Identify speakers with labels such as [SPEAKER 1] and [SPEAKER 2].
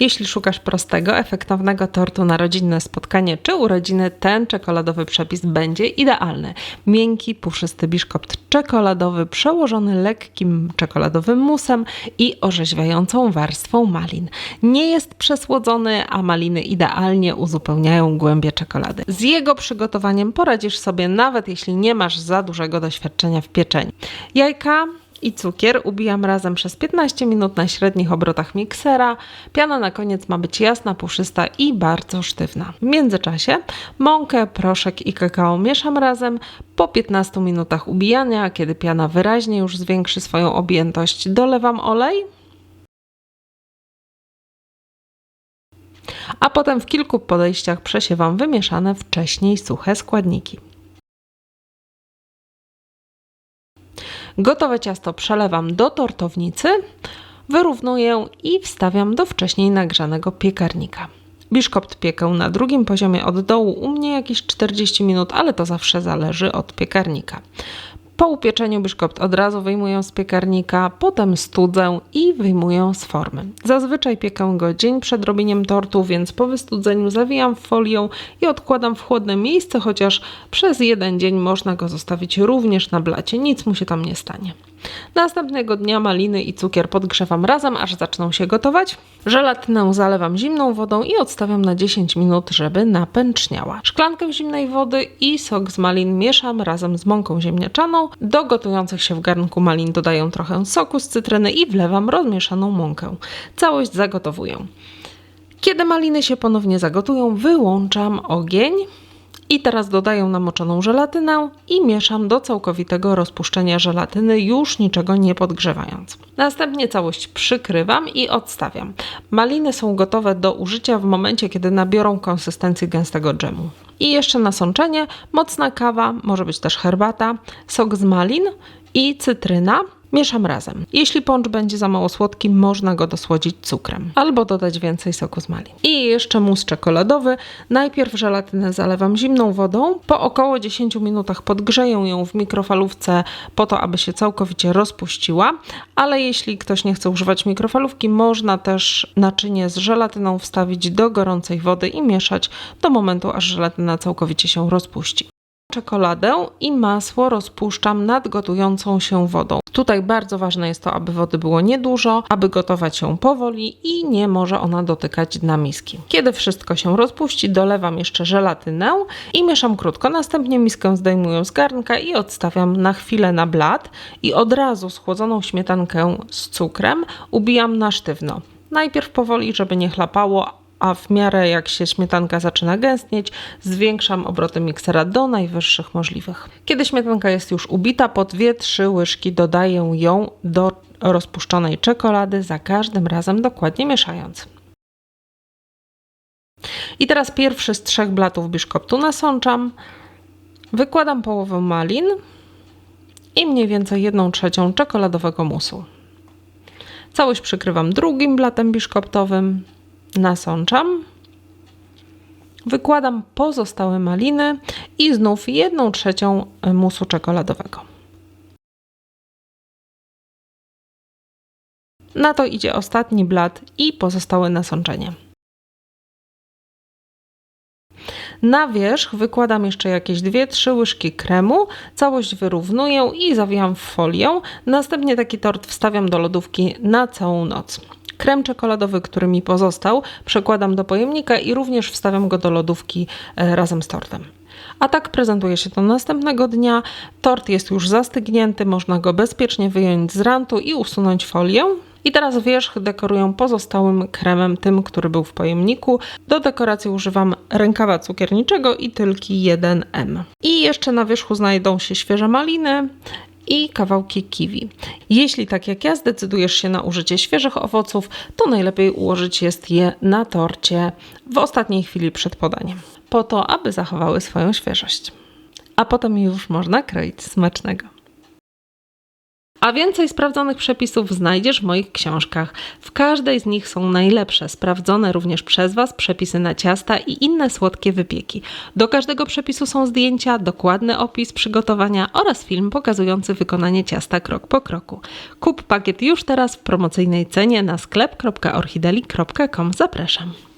[SPEAKER 1] Jeśli szukasz prostego, efektownego tortu na rodzinne spotkanie czy urodziny, ten czekoladowy przepis będzie idealny. Miękki, puszysty biszkopt czekoladowy przełożony lekkim czekoladowym musem i orzeźwiającą warstwą malin. Nie jest przesłodzony, a maliny idealnie uzupełniają głębie czekolady. Z jego przygotowaniem poradzisz sobie nawet jeśli nie masz za dużego doświadczenia w pieczeniu. Jajka i cukier ubijam razem przez 15 minut na średnich obrotach miksera. Piana na koniec ma być jasna, puszysta i bardzo sztywna. W międzyczasie mąkę, proszek i kakao mieszam razem. Po 15 minutach ubijania, kiedy piana wyraźnie już zwiększy swoją objętość, dolewam olej. A potem w kilku podejściach przesiewam wymieszane wcześniej suche składniki. Gotowe ciasto przelewam do tortownicy, wyrównuję i wstawiam do wcześniej nagrzanego piekarnika. Biszkopt piekę na drugim poziomie od dołu u mnie jakieś 40 minut, ale to zawsze zależy od piekarnika. Po upieczeniu biszkopt od razu wyjmuję z piekarnika, potem studzę i wyjmuję z formy. Zazwyczaj piekę go dzień przed robieniem tortu, więc po wystudzeniu zawijam w folię i odkładam w chłodne miejsce, chociaż przez jeden dzień można go zostawić również na blacie, nic mu się tam nie stanie. Następnego dnia maliny i cukier podgrzewam razem, aż zaczną się gotować. Żelatynę zalewam zimną wodą i odstawiam na 10 minut, żeby napęczniała. Szklankę zimnej wody i sok z malin mieszam razem z mąką ziemniaczaną. Do gotujących się w garnku malin dodaję trochę soku z cytryny i wlewam rozmieszaną mąkę. Całość zagotowuję. Kiedy maliny się ponownie zagotują, wyłączam ogień. I teraz dodaję namoczoną żelatynę i mieszam do całkowitego rozpuszczenia żelatyny, już niczego nie podgrzewając. Następnie całość przykrywam i odstawiam. Maliny są gotowe do użycia w momencie, kiedy nabiorą konsystencję gęstego dżemu. I jeszcze nasączenie, mocna kawa, może być też herbata, sok z malin i cytryna Mieszam razem. Jeśli poncz będzie za mało słodki, można go dosłodzić cukrem albo dodać więcej soku z malin. I jeszcze mus czekoladowy. Najpierw żelatynę zalewam zimną wodą. Po około 10 minutach podgrzeję ją w mikrofalówce po to, aby się całkowicie rozpuściła, ale jeśli ktoś nie chce używać mikrofalówki, można też naczynie z żelatyną wstawić do gorącej wody i mieszać do momentu, aż żelatyna całkowicie się rozpuści. Czekoladę i masło rozpuszczam nad gotującą się wodą. Tutaj bardzo ważne jest to, aby wody było niedużo, aby gotować się powoli i nie może ona dotykać dna miski. Kiedy wszystko się rozpuści, dolewam jeszcze żelatynę i mieszam krótko. Następnie miskę zdejmuję z garnka i odstawiam na chwilę na blat i od razu schłodzoną śmietankę z cukrem ubijam na sztywno. Najpierw powoli, żeby nie chlapało, a w miarę jak się śmietanka zaczyna gęstnieć, zwiększam obroty miksera do najwyższych możliwych. Kiedy śmietanka jest już ubita, po 2-3 łyżki dodaję ją do rozpuszczonej czekolady, za każdym razem dokładnie mieszając. I teraz pierwszy z trzech blatów biszkoptu nasączam, wykładam połowę malin i mniej więcej 1 trzecią czekoladowego musu. Całość przykrywam drugim blatem biszkoptowym, nasączam. Wykładam pozostałe maliny i znów jedną trzecią musu czekoladowego. Na to idzie ostatni blat i pozostałe nasączenie. Na wierzch wykładam jeszcze jakieś 2-3 łyżki kremu, całość wyrównuję i zawijam w folię. Następnie taki tort wstawiam do lodówki na całą noc. Krem czekoladowy, który mi pozostał, przekładam do pojemnika i również wstawiam go do lodówki e, razem z tortem. A tak prezentuje się to następnego dnia. Tort jest już zastygnięty, można go bezpiecznie wyjąć z rantu i usunąć folię. I teraz wierzch dekoruję pozostałym kremem, tym, który był w pojemniku. Do dekoracji używam rękawa cukierniczego i tylki 1M. I jeszcze na wierzchu znajdą się świeże maliny, i kawałki kiwi. Jeśli tak jak ja zdecydujesz się na użycie świeżych owoców, to najlepiej ułożyć jest je na torcie w ostatniej chwili przed podaniem, po to, aby zachowały swoją świeżość. A potem już można kroić smacznego. A więcej sprawdzonych przepisów znajdziesz w moich książkach. W każdej z nich są najlepsze, sprawdzone również przez Was przepisy na ciasta i inne słodkie wypieki. Do każdego przepisu są zdjęcia, dokładny opis przygotowania oraz film pokazujący wykonanie ciasta krok po kroku. Kup pakiet już teraz w promocyjnej cenie na sklep.orchideli.com. Zapraszam.